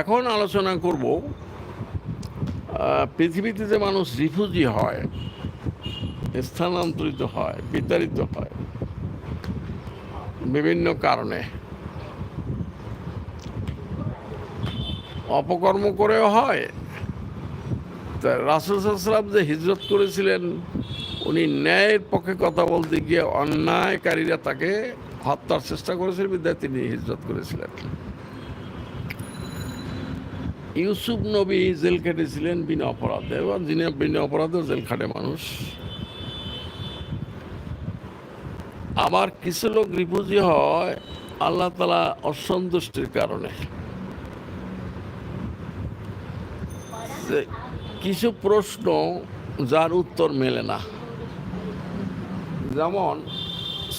এখন আলোচনা করব পৃথিবীতে যে মানুষ রিফিউজি হয়, স্থানান্তরিত হয়, বিতাড়িত হয়, বিভিন্ন কারণে, অপকর্ম করেও হয়, তা রাসুসাল্লাম যে হিজরত করেছিলেন, উনি ন্যায়ের পক্ষে কথা বলতে গিয়ে অন্যায়কারীরা তাকে হত্যার চেষ্টা করেছিলেন বিদ্যায় তিনি হিজরত করেছিলেন। ইউসুফ নবী জেল খেটেছিলেন বিনা অপরাধে, এবং যিনি বিনা অপরাধেও জেল খাটে মানুষ। আবার কিছু লোক রিফিউজি হয় আল্লাহ তালা অসন্তুষ্টির কারণে। কিছু প্রশ্ন যার উত্তর মেলে না। যেমন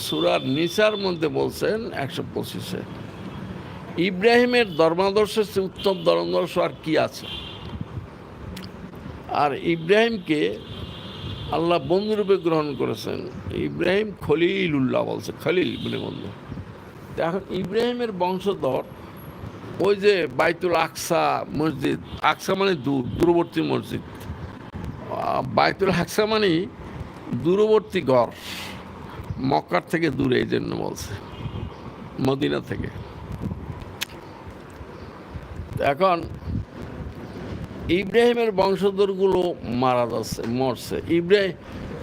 সুরার নিচার মধ্যে বলছেন একশো পঁচিশে। ইব্রাহিমের ধর্মাদর্শের চেয়ে উত্তম ধর্মাদর্শ আর কি আছে? আর ইব্রাহিমকে আল্লাহ বন্ধুরূপে গ্রহণ করেছেন। ইব্রাহিম খলিলুল্লাহ বলছে, খলিল বলে বন্ধু। এখন ইব্রাহিমের বংশধর ওই যে বাইতুল আকসা মসজিদ, আকসা মানে দূর, দূরবর্তী মসজিদ। বাইতুল আকসা মানে দূরবর্তী ঘর, মক্কার থেকে দূরে, এই জন্য বলছে, মদিনা থেকে। এখন ইব্রাহিমের বংশধরগুলো মারা যাচ্ছে, মরছে। ইব্রাহিম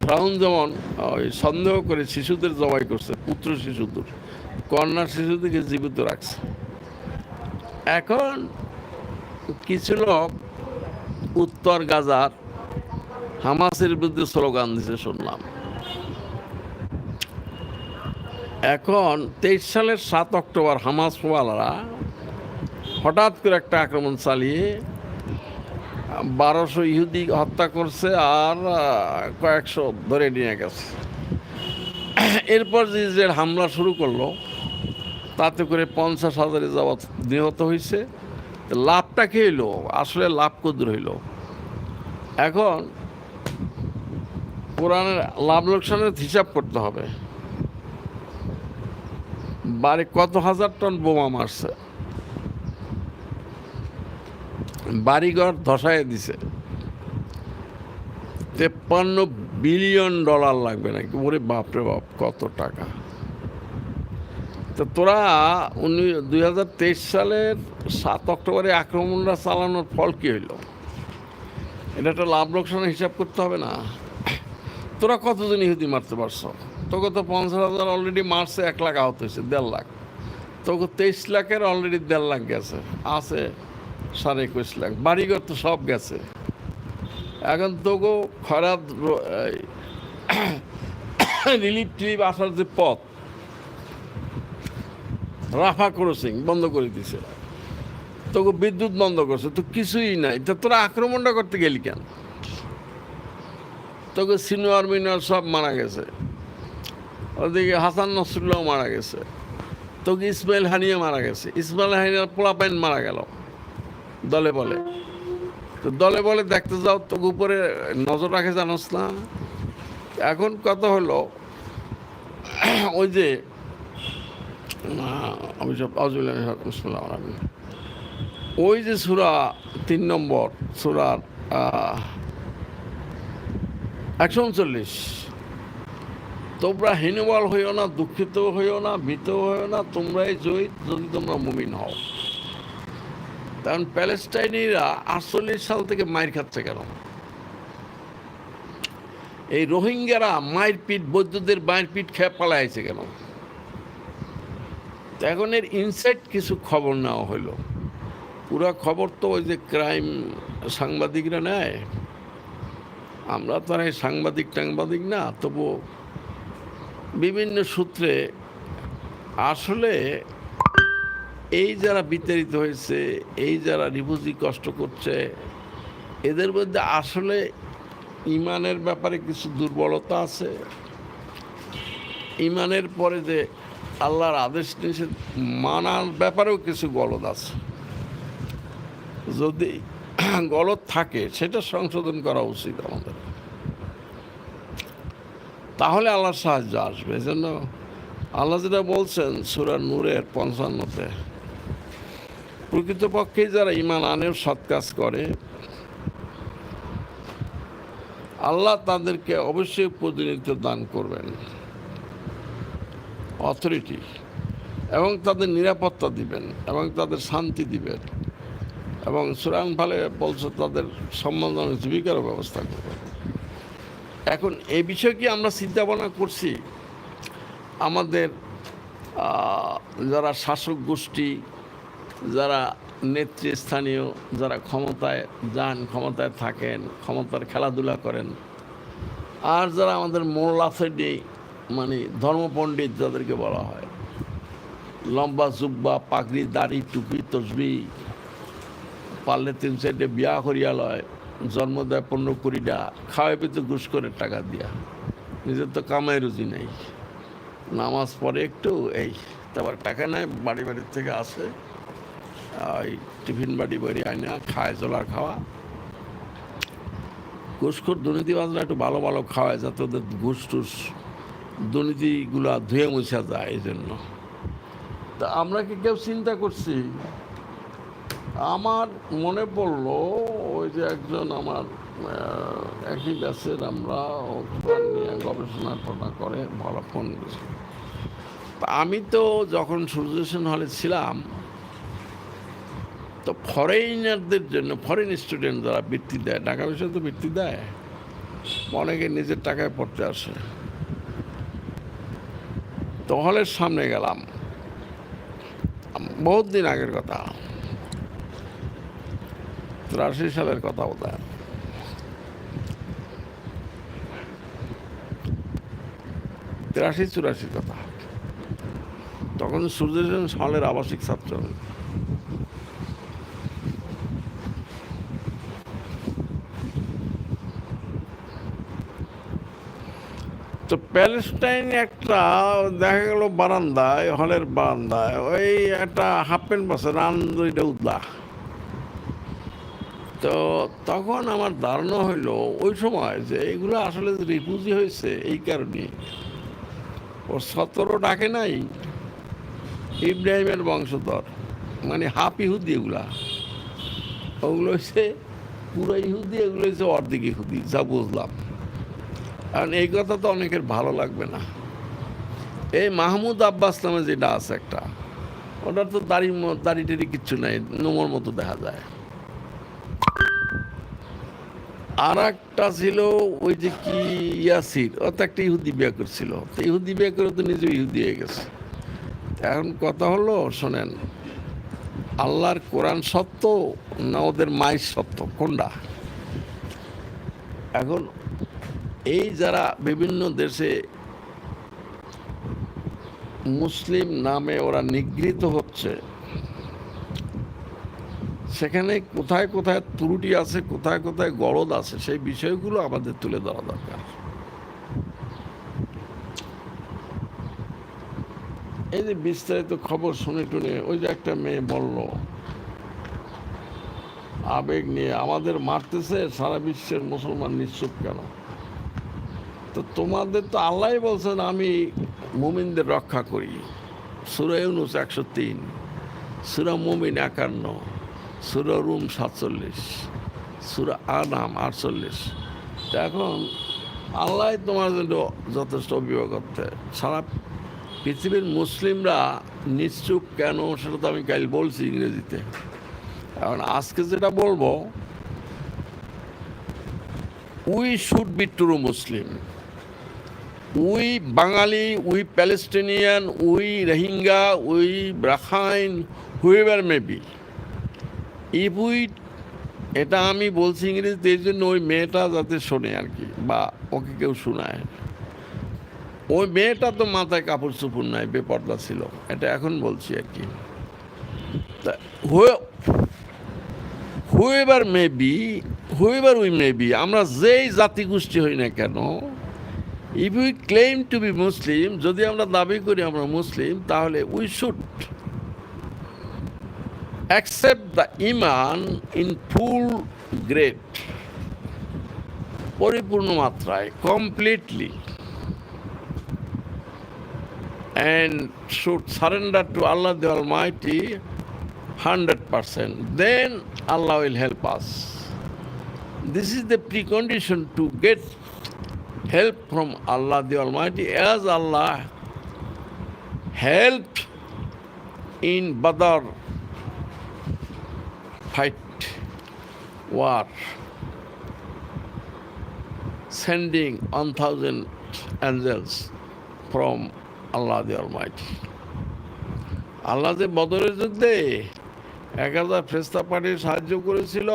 ফ্রাউন যেমন, ওই সন্দেহ করে শিশুদের জবাই করছে, পুত্র শিশুদের, কন্যা শিশুদেরকে জীবিত রাখছে। এখন কিছু লোক উত্তর গাজার হামাসের বিরুদ্ধে স্লোগান দিছে, শুনলাম। এখন তেইশ সালের সাত অক্টোবর হামাস ওয়ালারা হঠাৎ করে একটা আক্রমণ চালিয়ে বারোশো ইহুদি হত্যা করছে আর কয়েকশো ধরে নিয়ে গেছে। এরপর যে ইসরায়েল হামলা শুরু করল, তাতে করে পঞ্চাশ হাজারে যাওয়াত নিহত হয়েছে। লাভটা কে হইল? আসলে লাভ কদ্দুর হইল? এখন কোরআনের লাভ লোকসানের হিসাব করতে হবে। বাড়ি কত হাজার টন বোমা মারছে? বাড়িঘর ধসায় দিছে। তেপ্পান্ন বিলিয়ন ডলার লাগবে নাকি? ওরে বাপরে বাপ, কত টাকা? তো তোরা উনি দুই হাজার তেইশ সালের সাত অক্টোবরে আক্রমণটা চালানোর ফল কী হইল? এটা একটা লাভ লোকসানের হিসাব করতে হবে না। তোরা কতজন ইহুদি মারতে পারছ? তোকে তো পঞ্চাশ হাজার অলরেডি মারছে, এক লাখ আহত হয়েছে, দেড় লাখ। তোকে তেইশ লাখের অলরেডি দেড় লাখ গেছে, আছে। সাড়ে একুশ লাখ বাড়িঘর তো সব গেছে। এখন তোকে খরাত রিলিফ টিলিফ আসার যে পথ, রাফা ক্রসিং বন্ধ করে দিছে। তোকে বিদ্যুৎ বন্ধ করছে, তো কিছুই নাই। তো তোরা আক্রমণটা করতে গেলি কেন? তোকে সিনিয়র মিনিয়র সব মারা গেছে। ওদিকে হাসান নসরুল্লাহ মারা গেছে। তোকে ইসমাইল হানিয়া মারা গেছে। ইসমাইল হানিয়ার পোলাপাইন মারা গেল। দলে বলে। তো দলে বলে দেখতে যাও তোকে উপরে নজর রাখে জানোস না। এখন কথা হলো, ওই যে আমি সব ওই যে সুরা তিন নম্বর সুরার একশো উনচল্লিশ। তোমরা হীনবল হইও না, দুঃখিত হইও না, ভীত হইও না, তোমরাই জয়ী যদি তোমরা মুমিন হও। কারণ প্যালেস্টাইনিরা আটচল্লিশ সাল থেকে মায়ের খাচ্ছে কেন? এই রোহিঙ্গারা মায়ের পিঠ বৈদ্যুতের মায়ের পিঠ খেয়ে পালাইছে কেন? এখন এর ইনসাইড কিছু খবর নেওয়া হলো পুরা খবর তো ওই যে ক্রাইম সাংবাদিকরা নেয়। আমরা তো এই সাংবাদিক টাংবাদিক না তবু বিভিন্ন সূত্রে আসলে এই যারা বিতাড়িত হয়েছে, এই যারা রিফিউজি কষ্ট করছে, এদের মধ্যে আসলে ইমানের ব্যাপারে কিছু দুর্বলতা আছে। ইমানের পরে যে আল্লাহর আদেশ নিষেধ মানার ব্যাপারেও কিছু গলদ আছে। যদি গলদ থাকে, সেটা সংশোধন করা উচিত আমাদের। তাহলে আল্লাহর সাহায্য আসবে। এজন্য আল্লাহ যেটা বলছেন, সুরা নূরের পঞ্চান্নতে প্রকৃতপক্ষে যারা ইমান আনের সৎ কাজ করে, আল্লাহ তাদেরকে অবশ্যই প্রতিনিধিত্ব দান করবেন। অথরিটি এবং তাদের নিরাপত্তা দিবেন, এবং তাদের শান্তি দিবেন। এবং সুরান ফালে বলছে তাদের সম্বন্ধে জীবিকারও ব্যবস্থা করবেন। এখন এ বিষয়ে কি আমরা চিন্তা ভাবনা করছি? আমাদের যারা শাসক গোষ্ঠী যারা নেতৃস্থানীয়, যারা ক্ষমতায় যান, ক্ষমতায় থাকেন, ক্ষমতার খেলাধুলা করেন, আর যারা আমাদের মোল্লা সাইডে মানে ধর্মপণ্ডিত যাদেরকে বলা হয়। লম্বা জুব্বা, পাগড়ি, দাড়ি, টুপি, তসবি, পারলে তিন সাইডে বিয়া করিয়া লয়, জন্ম দেয় পনেরো কুড়িটা খাওয়াই পেতে ঘুষ করে টাকা দিয়া। নিজের তো কামাই রুজি নেই। নামাজ পড়ে একটু এই, তারপর টাকা নেয়, বাড়ি বাড়ির থেকে আসে। ওই টিফিন বাড়ি বাড়ি আইনা, খায় জলার খাওয়া। ঘুষখোর দুর্নীতিবাজরা একটু ভালো ভালো খাওয়ায় যাতে ওদের ঘুষ টুস দুর্নীতিগুলা ধুয়ে মুছা যায় এই জন্য তা আমরা কি কেউ চিন্তা করছি? আমার মনে পড়ল ওই যে একজন আমার একই ব্যাচের আমরা নিয়ে গবেষণা টনা করে, ভালো ফোন তা আমি তো যখন সূর্যসেন হলে ছিলাম তো ফরেইনারদের জন্য ফরেন স্টুডেন্ট যারা বৃত্তি দেয় ঢাকা বিষয়ে তো বৃত্তি দেয়, অনেকে নিজের টাকায় পড়তে আসে। তো হলের সামনে গেলাম। বহুত দিন আগের কথা। তিরাশি সালের কথা বোধ তিরাশি চুরাশির কথা। তখন সূর্যসেন হলের আবাসিক ছাত্র প্যালেস্টাইন একটা, দেখা গেল বারান্দায়, হলের বারান্দায়, ওই একটা হাফ প্যান্ট বসে রান দুইটা উদলা তো তখন আমার ধারণা হইল, ওই সময় যে এগুলো আসলে রিফিউজি হয়েছে, এই কারণে। ও সতেরো ডাকে নাই, ইব্রাহিমের বংশধর মানে হাফ ইহুদি এগুলা। ওগুলো হচ্ছে পুরো ইহুদি, এগুলো হচ্ছে অর্ধেক ইহুদি, যা বুঝলাম। কারণ এই কথা তো অনেকের ভালো লাগবে না। এই মাহমুদ আব্বাস নামে যেটা আছে একটা, ওটার তো দাড়ি দাড়ি টাড়ি কিচ্ছু নাই, নোমর মতো দেখা যায়। আর একটা ছিল ওই যে কি ইয়াসির, ও তো একটা ইহুদি বিয়ে করছিল। তো ইহুদি বিয়ে করে তো নিজে ইহুদি হয়ে গেছে। এখন কথা হলো, শোনেন, আল্লাহর কোরআন সত্য না ওদের মায়ের সত্য? কোনটা? এখন এই যারা বিভিন্ন দেশে মুসলিম নামে ওরা নিগৃহীত হচ্ছে, সেখানে কোথায় কোথায় ত্রুটি আছে, কোথায় কোথায় গরদ আছে, সেই বিষয়গুলো আমাদের তুলে ধরা দরকার। এই যে বিস্তারিত খবর শুনে টুনে, ওই যে একটা মেয়ে বলল, আবেগ নিয়ে, আমাদের মারতেছে, সারা বিশ্বের মুসলমান নিশ্চুপ কেন? তো তোমাদের তো আল্লাহ বলছেন, আমি মুমিনদের রক্ষা করি। সুরা ইউনুস একশো তিন, সুরা মুমিন একান্ন, সুরা রুম সাতচল্লিশ, সুরা আনাম আটচল্লিশ। এখন আল্লাহ তোমার জন্য যথেষ্ট অভিভাবক সারা পৃথিবীর মুসলিমরা নিশ্চুপ কেন? সেটা তো আমি কাল বলছি ইংরেজিতে। এখন আজকে যেটা বলব we should be true Muslim we Bangali, we Palestinian, we Rohingya, we Rakhine whoever maybe if we এটা আমি বলছি ইংরেজিতে, এই জন্য ওই মেয়েটা যাতে শোনে আর কি, বা ওকে কেউ শোনায়। ওই মেয়েটা তো মাথায় কাপড় চুপুর নাই, বেপর্দা ছিল, এটা এখন বলছি আর কি। তা whoever may be whoever we may be আমরা যেই জাতিগোষ্ঠী হই না কেন if we claim to be Muslim যদি আমরা দাবি করি আমরা মুসলিম তাহলে we should accept the Iman in full grade পরিপূর্ণ মাত্রায় completely and should surrender to Allah the Almighty 100 100%, then Allah will help us. This is the precondition to get help from Allah the Almighty as Allah helped in Badr fight war sending 1000 angels from Allah the Almighty. আল্লাহ যে বদরের যুদ্ধে এক হাজার ফেস্তা পার্টির সাহায্য করেছিল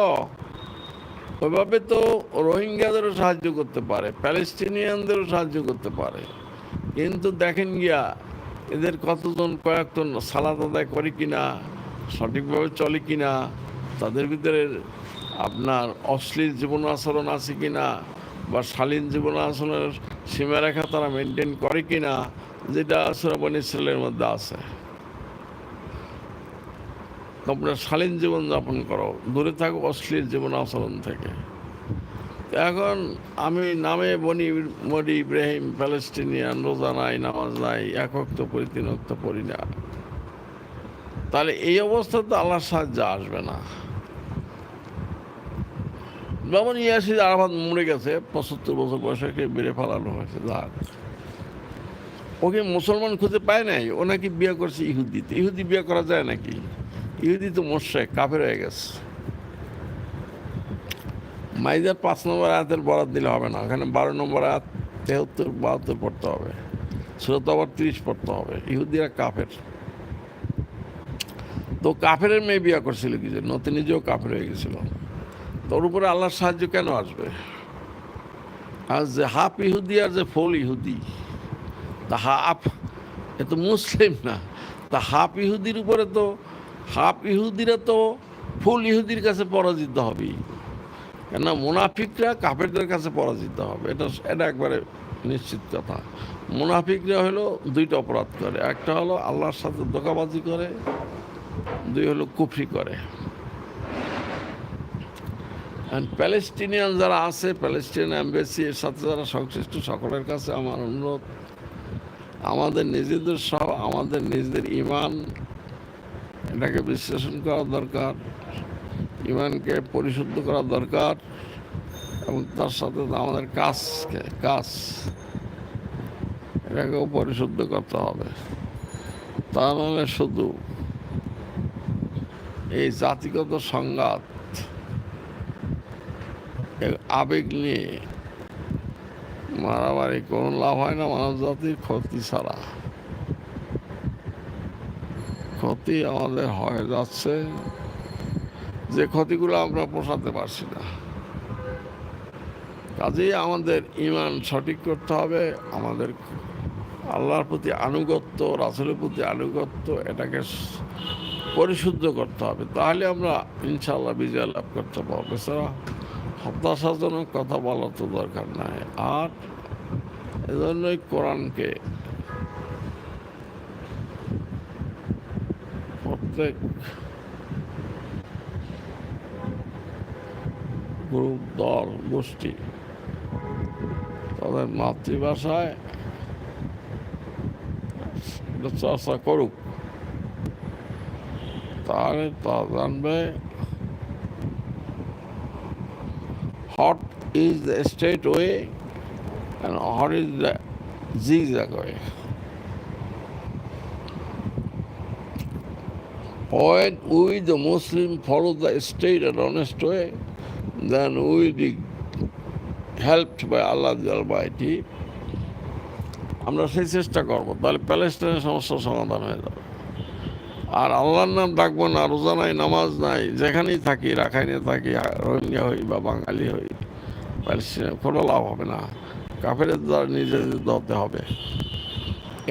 ওইভাবে তো রোহিঙ্গাদেরও সাহায্য করতে পারে, প্যালেস্টিনিয়ানদেরও সাহায্য করতে পারে। কিন্তু দেখেন গিয়া, এদের কতজন কয়েকজন সালাদ আদায় করে কিনা, সঠিকভাবে চলে কিনা, তাদের ভিতরে আপনার অশ্লীল জীবন আচরণ আছে কিনা, বা শালীন জীবন আচরণের সীমারেখা তারা মেনটেন করে কিনা, যেটা সুরাবন ইসরায়েলের মধ্যে আছে। তোমরা শালীন জীবন যাপন করো, দূরে থাকো, অশ্লীল জীবন আচরণ থেকে। এখন আমি নামে বনি মরি ইব্রাহিম প্যালেস্টিনিয়ান রোজা নাই, নামাজ নাই একক তো পড়ি, তিন তো পড়ি না। তাহলে এই অবস্থাতে আল্লাহর সাহায্য আসবে না। যেমন ইয়াসিদ আরাফাত মরে গেছে, পঁচাত্তর বছর বয়সে বেড়ে ফেলানো হয়েছে ওকে মুসলমান খুঁজে পায় নাই, ও নাকি বিয়ে করছে ইহুদিতে। ইহুদি বিয়ে করা যায় নাকি? ইহুদি তো মোর্শেক কাফের হয়ে গেছে। মাইজার পাঁচ নম্বর আয়াতের বরাদ দিলে হবে না, ওখানে বারো নম্বর আয়াত তেহত্তর, বাহাত্তর পড়তে হবে শ্রোত আবার তিরিশ পড়তে হবে, ইহুদিরা কাফের। তো কাফের মেয়ে বিয়ে করছিল কি জন্য? তো নিজেও কাফের হয়ে গেছিল। তোর উপরে আল্লাহর সাহায্য কেন আসবে? আর যে হাফ ইহুদি আর যে ফুল ইহুদি, তা হাফ, এ তো মুসলিম না, তা হাফ ইহুদির উপরে তো হাফ ইহুদিরা তো ফুল ইহুদির কাছে পরাজিত হবেই। কেননা মুনাফিকরা কাফেরদের কাছে পরাজিত হবে। এটা এটা একবারে নিশ্চিত কথা। মুনাফিকরা হলো দুইটা অপরাধ করে। একটা হলো আল্লাহর সাথে দোকাবাজি করে, দুই হলো কুফরি করে। প্যালেস্টিনিয়ান যারা আছে প্যালেস্টিনিয়ান অ্যাম্বাসি এর সাথে যারা সংশ্লিষ্ট, সকলের কাছে আমার অনুরোধ। আমাদের নিজেদের সহ, আমাদের নিজেদের ইমান এটাকে বিশ্লেষণ করা দরকার, ইমানকে পরিশুদ্ধ করা দরকার, এবং তার সাথে আমাদের কাজকে, কাজ, এটাকেও পরিশুদ্ধ করতে হবে। তা নাহলে শুধু এই জাতিগত সংঘাত আবেগ নিয়ে মারামারি কোনো লাভ হয় না মানব জাতির ক্ষতি ছাড়া। ক্ষতি আমাদের হয়ে যাচ্ছে যে ক্ষতিগুলো আমরা পোষাতে পারছি না। কাজেই আমাদের ইমান সঠিক করতে হবে। আমাদের আল্লাহর প্রতি আনুগত্য, রাসুলের প্রতি আনুগত্য, এটাকে পরিশুদ্ধ করতে হবে। তাহলে আমরা ইনশাল্লাহ বিজয় লাভ করতে পারব। এছাড়া হতাশাজনক কথা বলার তো দরকার নাই। আর এজন্যই কোরআনকে প্রত্যেক গ্রুপ দল গোষ্ঠী তাদের মাতৃভাষায় চর্চা করুক তাহলে তা জানবে, what is the straight way and what is the zigzag way. When we, the Muslim, follow the straight and honest way, then we be helped by Allah the Almighty. আমরা সেই চেষ্টা করব তাহলে প্যালেস্টাইনের সমস্যার সমাধান হয়ে যাবে। আর আল্লাহর নাম ডাকবো না রোজা নাই নামাজ নাই যেখানেই থাকি রাখাইনে থাকি রোহিঙ্গা হই বা বাঙালি হই প্যালেস্টাইনে কোনো লাভ হবে না। কাফের দ্বারা নিজেদের ধরতে হবে।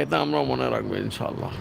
এটা আমরা মনে রাখব ইনশাল্লাহ